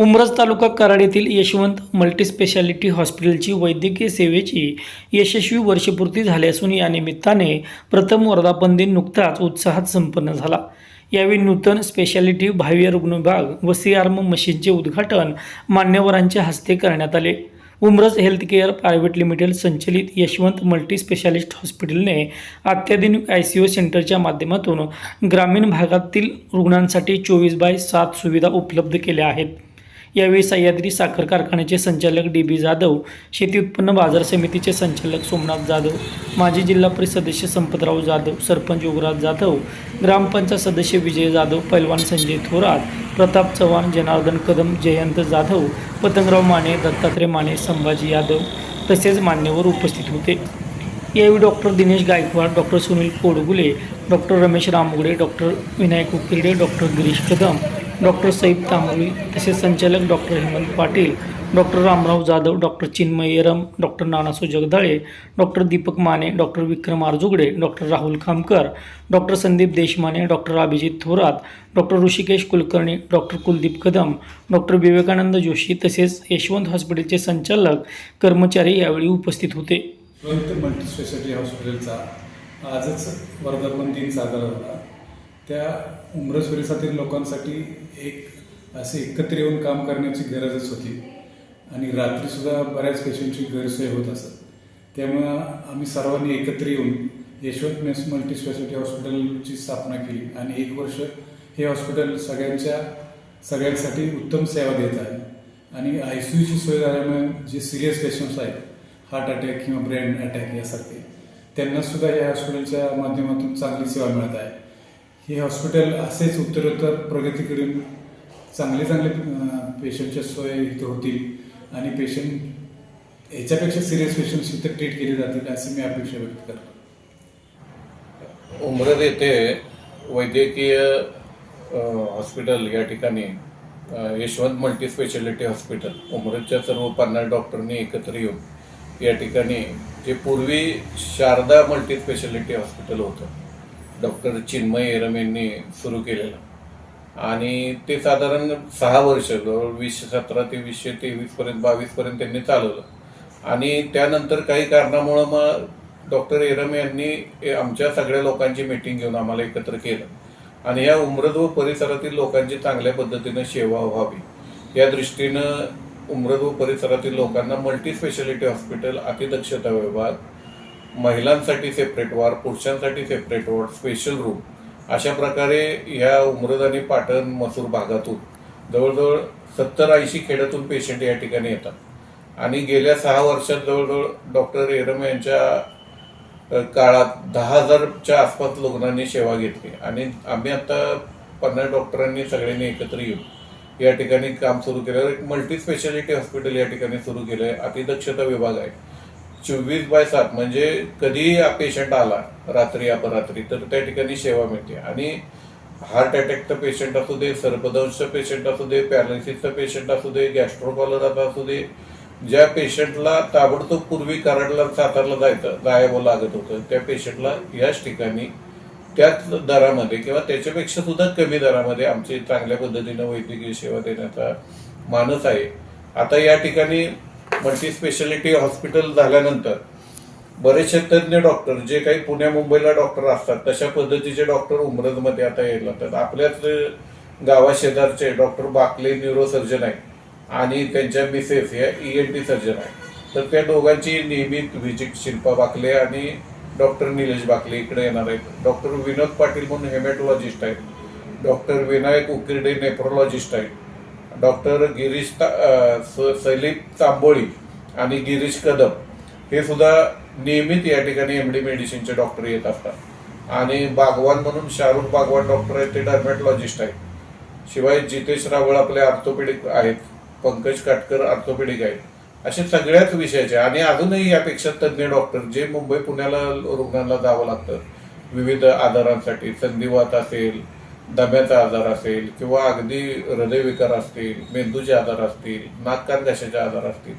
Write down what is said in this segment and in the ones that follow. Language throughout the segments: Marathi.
उमरज तालुका कराड येथील यशवंत मल्टीस्पेशालिटी हॉस्पिटलची वैद्यकीय सेवेची यशस्वी वर्षपूर्ती झाली असून या निमित्ताने प्रथम वर्धापन दिन नुकताच उत्साहात संपन्न झाला. यावेळी नूतन स्पेशालिटी बाह्य रुग्ण विभाग व सी आर्म मशीनचे उद्घाटन मान्यवरांच्या हस्ते करण्यात आले. उमरज हेल्थकेअर प्रायव्हेट लिमिटेड संचलित यशवंत मल्टी स्पेशालिस्ट हॉस्पिटलने अत्याधुनिक आय सी ओ सेंटरच्या माध्यमातून ग्रामीण भागातील रुग्णांसाठी चोवीस बाय सात सुविधा उपलब्ध केल्या आहेत. यावेळी सह्याद्री साखर कारखान्याचे संचालक डी बी जाधव शेती उत्पन्न बाजार समितीचे संचालक सोमनाथ जाधव माजी जिल्हा परिषद सदस्य संपतराव जाधव सरपंच योगराज जाधव ग्रामपंचायत सदस्य विजय जाधव पैलवान संजय थोरात प्रताप चव्हाण जनार्दन कदम जयंत जाधव पतंगराव माने दत्तात्रय माने संभाजी यादव तसेच मान्यवर उपस्थित होते. यावेळी doctor Dinesh Gaikwad doctor Sunil Kodgule doctor Ramesh Ramgude doctor Vinayak Ukirde doctor Girish Kadam doctor Saib Tamboli तसेच संचालक doctor Hemant Patil doctor Ramrao Jadhav doctor Chinmay Yeram doctor Nanaso Jagdale doctor Deepak Mane doctor Vikram Arjugade doctor Rahul Khamkar doctor Sandeep Deshmane doctor Abhijit Thorat doctor Rishikesh Kulkarni doctor Kuldeep Kadam doctor Vivekanand Joshi तसेच यशवंत हॉस्पिटलचे संचालक कर्मचारी यावेळी उपस्थित होते. मल्टीस्पेशालिटी हॉस्पिटलचा आजच वर्धापन दिन साजरा झाला त्या उमरस परिसरातील लोकांसाठी एक असे एकत्र येऊन काम करण्याची गरजच होती. आणि रात्रीसुद्धा बऱ्याच पेशंटची गैरसोय होत असत. त्यामुळं आम्ही सर्वांनी एकत्र येऊन यशवंत मेस मल्टीस्पेशालिटी हॉस्पिटलची स्थापना केली. आणि एक वर्ष हे हॉस्पिटल सगळ्यांच्या सगळ्यांसाठी उत्तम सेवा देत आहे. आणि आय सी यूची सोय झाल्यामुळे जे सिरियस पेशंट्स आहेत हार्ट अटॅक किंवा ब्रेन अटॅक यासारखे त्यांनासुद्धा या हॉस्पिटलच्या माध्यमातून चांगली सेवा मिळत आहे. हे हॉस्पिटल असेच उत्तरोत्तर प्रगती करून चांगले चांगले पेशंटच्या सोय इथं होतील आणि पेशंट याच्यापेक्षा सिरियस पेशंट्स इथं ट्रीट केले जातील अशी मी अपेक्षा व्यक्त करतो. उमरद येथे वैद्यकीय हॉस्पिटल या ठिकाणी यशवंत मल्टी स्पेशालिटी हॉस्पिटल उमरदच्या सर्व पन्नास डॉक्टरनी एकत्र येऊन या ठिकाणी जे पूर्वी शारदा मल्टी स्पेशालिटी हॉस्पिटल होतं डॉक्टर चिन्मय एरम यांनी सुरू केलेलं. आणि ते साधारण सहा वर्ष जवळ वीसशे सतरा ते वीसशे तेवीसपर्यंत बावीसपर्यंत त्यांनी चालवलं. आणि त्यानंतर काही कारणामुळं मग डॉक्टर एरम यांनी ए- आमच्या सगळ्या लोकांची मीटिंग घेऊन आम्हाला एकत्र केलं. आणि या उमरद व परिसरातील लोकांची चांगल्या पद्धतीनं सेवा व्हावी. या दृष्टीनं उमरद व परिसरातील लोकांना मल्टी स्पेशालिटी हॉस्पिटल अतिदक्षता विभाग महिलांसाठी सेपरेट वॉर्ड पुरुषांसाठी सेपरेट वॉर्ड स्पेशल रूम अशा प्रकारे ह्या उमरद आणि पाटण मसूर भागातून जवळजवळ सत्तर ऐंशी खेड्यातून पेशंट या ठिकाणी येतात. आणि गेल्या सहा वर्षात जवळजवळ डॉक्टर एरम यांच्या काळात दहा हजारच्या आसपास रुग्णांनी सेवा घेतली. आणि आम्ही आता पन्नास डॉक्टरांनी सगळ्यांनी एकत्र येऊन या ठिकाणी काम सुरू केलं एक मल्टी स्पेशालिटी हॉस्पिटल या ठिकाणी सुरू केलं आहे अतिदक्षता विभाग आहे. चोवीस बाय सात म्हणजे कधीही पेशंट आला रात्री अपरात्री तर त्या ठिकाणी सेवा मिळते. आणि हार्ट अटॅकचा पेशंट असू दे सर्पदंशचा पेशंट असू दे पॅरालिसिसचा पेशंट असू दे गॅस्ट्रोकॉलराचा असू दे ज्या पेशंटला ताबडतोब पूर्वी कराडला सातारला जायचं जायवं लागत होतं त्या पेशंटला याच ठिकाणी त्याच दरामध्ये किंवा त्याच्यापेक्षा सुद्धा कमी दरामध्ये आमची चांगल्या पद्धतीनं वैद्यकीय सेवा देण्याचा मानस आहे. आता या ठिकाणी मल्टी स्पेशालिटी हॉस्पिटल झाल्यानंतर बरेचसे तज्ज्ञ डॉक्टर जे काही पुण्या मुंबईला डॉक्टर असतात तशा पद्धतीचे डॉक्टर उमरजमध्ये आता यायला लागतात. आपल्याच गावा शेजारचे डॉक्टर बाकले न्यूरोसर्जन आहे आणि त्यांच्या मिसेस या ई एन टी सर्जन आहे तर त्या दोघांची नियमित व्हिजिट शिल्पा बाकले आणि डॉक्टर निलेश बाकले इकडे येणार आहेत. डॉक्टर विनोद पाटील म्हणून हेमॅटोलॉजिस्ट आहेत. डॉक्टर विनायक उकिरडे नेफ्रोलॉजिस्ट आहेत. डॉक्टर गिरीश सैलीप स- तांबोळी आणि गिरीश कदम हे सुद्धा नियमित या ठिकाणी एम डी मेडिसिनचे डॉक्टर येत असतात. आणि बागवान म्हणून शाहरुख बागवान डॉक्टर आहेत ते डर्मॅटॉलॉजिस्ट आहेत. शिवाय जितेश रावळ आपले ऑर्थोपेडिक आहेत पंकज काटकर ऑर्थोपेडिक आहेत. असे सगळ्याच विषयाचे आणि अजूनही यापेक्षा तज्ज्ञ डॉक्टर जे मुंबई पुण्याला रुग्णांना जावं लागतं. विविध आजारांसाठी संधिवात असेल दम्याचा आजार असेल किंवा अगदी हृदयविकार असतील मेंदूचे आजार असतील नाक आजार असतील.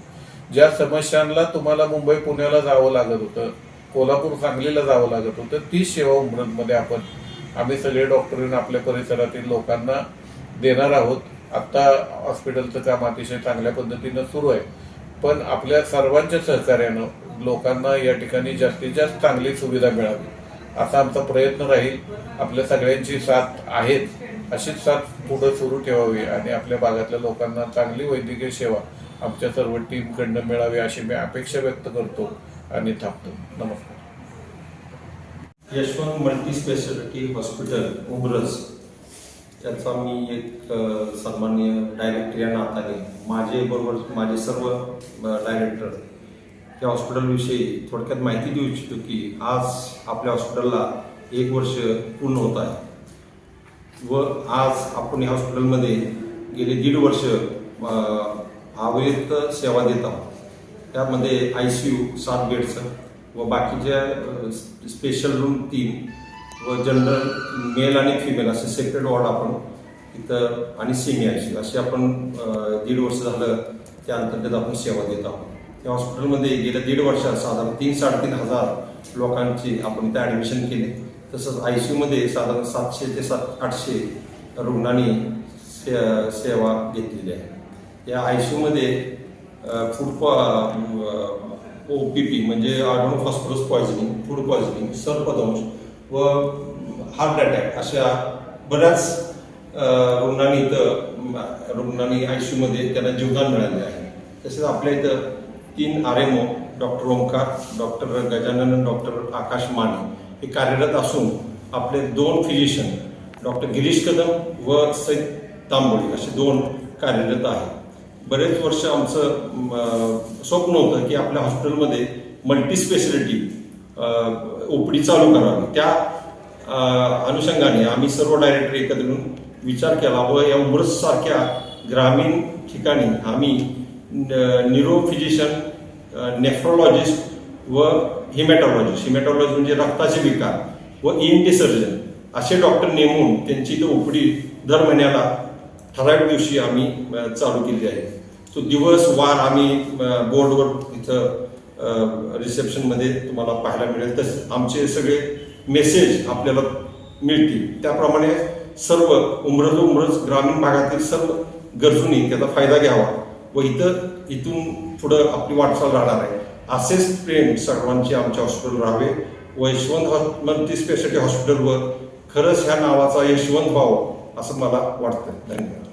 ज्या समस्यांना तुम्हाला मुंबई पुण्याला जावं लागत होतं कोल्हापूर सांगलीला जावं लागत होतं ती सेवा उमरतमध्ये आपण आम्ही सगळे डॉक्टर येऊन आपल्या परिसरातील लोकांना देणार आहोत. आत्ता हॉस्पिटलचं काम अतिशय चांगल्या पद्धतीनं सुरू आहे. पण आपल्या सर्वांच्या सहकार्यानं लोकांना या ठिकाणी जास्तीत जास्त चांगली सुविधा मिळावी. असा आमचा प्रयत्न राहील. आपल्या सगळ्यांची साथ आहेच. अशीच साथ पुढं सुरू ठेवावी आणि आपल्या भागातल्या लोकांना चांगली वैद्यकीय सेवा आमच्या सर्व टीमकडनं मिळावी अशी मी अपेक्षा व्यक्त करतो आणि थांबतो. नमस्कार. Yashwant multi speciality hospital Umbraj त्याचा मी एक अ, सन्माननीय डायरेक्टर या नात्याने माझे बरोबर माझे सर्व डायरेक्टर त्या हॉस्पिटलविषयी थोडक्यात माहिती देऊ इच्छितो की आज आपल्या हॉस्पिटलला एक वर्ष पूर्ण होत आहे. व आज आपण या हॉस्पिटलमध्ये गेले दीड वर्ष अ, सेवा देत आहोत. त्यामध्ये आय सी यू सात बेडचं व बाकीच्या स्पेशल रूम तीन व जनरल मेल आणि फिमेल असे सेपरेट वॉर्ड आपण इथं आणि सेमी आय सी असे आपण दीड वर्ष झालं त्या अंतर्गत आपण सेवा देत आहोत. या हॉस्पिटलमध्ये गेल्या दीड वर्षात साधारण तीन साडेतीन हजार लोकांची आपण इथे ॲडमिशन केले. तसंच आय सी यूमध्ये साधारण सातशे ते सात आठशे रुग्णांनी से सेवा घेतलेली आहे. या आय सी यूमध्ये फूड ओ पी पी म्हणजे आर्डोन फॉस्फरस पॉयझनिंग फूड पॉयझनिंग सर्पदंश व हार्ट अटॅक अशा बऱ्याच रुग्णांनी इथं रुग्णांनी आय सी यूमध्ये त्यांना जीवदान मिळाले आहे. तसेच आपल्या इथं तीन R M O doctor Omkar doctor Gajanan doctor Akash Mane हे कार्यरत असून आपले दोन फिजिशियन डॉक्टर गिरीश कदम व सैद तांबोळी असे दोन कार्यरत आहेत. बरेच वर्ष आमचं स्वप्न होतं की आपल्या हॉस्पिटलमध्ये मल्टीस्पेशलिटी ओपडी चालू करावी. त्या अनुषंगाने आम्ही सर्व डायरेक्टर एकत्र येऊन विचार केला व या उमरससारख्या ग्रामीण ठिकाणी आम्ही न्यूरो फिजिशियन नेफ्रोलॉजिस्ट व हिमॅटॉलॉजिस्ट हिमॅटॉलॉजिस्ट म्हणजे रक्ताचे विकार व ई सर्जन असे डॉक्टर नेमून त्यांची तो उपडी दर महिन्याला ठराविक दिवशी आम्ही चालू केली आहे. तो दिवस वार आम्ही बोर्डवर इथं रिसेप्शनमध्ये तुम्हाला पाहायला मिळेल. तसेच आमचे सगळे मेसेज आपल्याला मिळतील. त्याप्रमाणे सर्व उमरज उमरज ग्रामीण भागातील सर्व गरजूंनी त्याचा फायदा घ्यावा. व इथं इथून पुढं आपली वाटचाल राहणार आहे. असेच प्रेम सर्वांचे आमच्या हॉस्पिटल राहावे. व यशवंत हॉ- मल्टी स्पेशालिटी हॉस्पिटलवर खरंच ह्या नावाचा यशवंत व्हावं असं मला वाटतं धन्यवाद.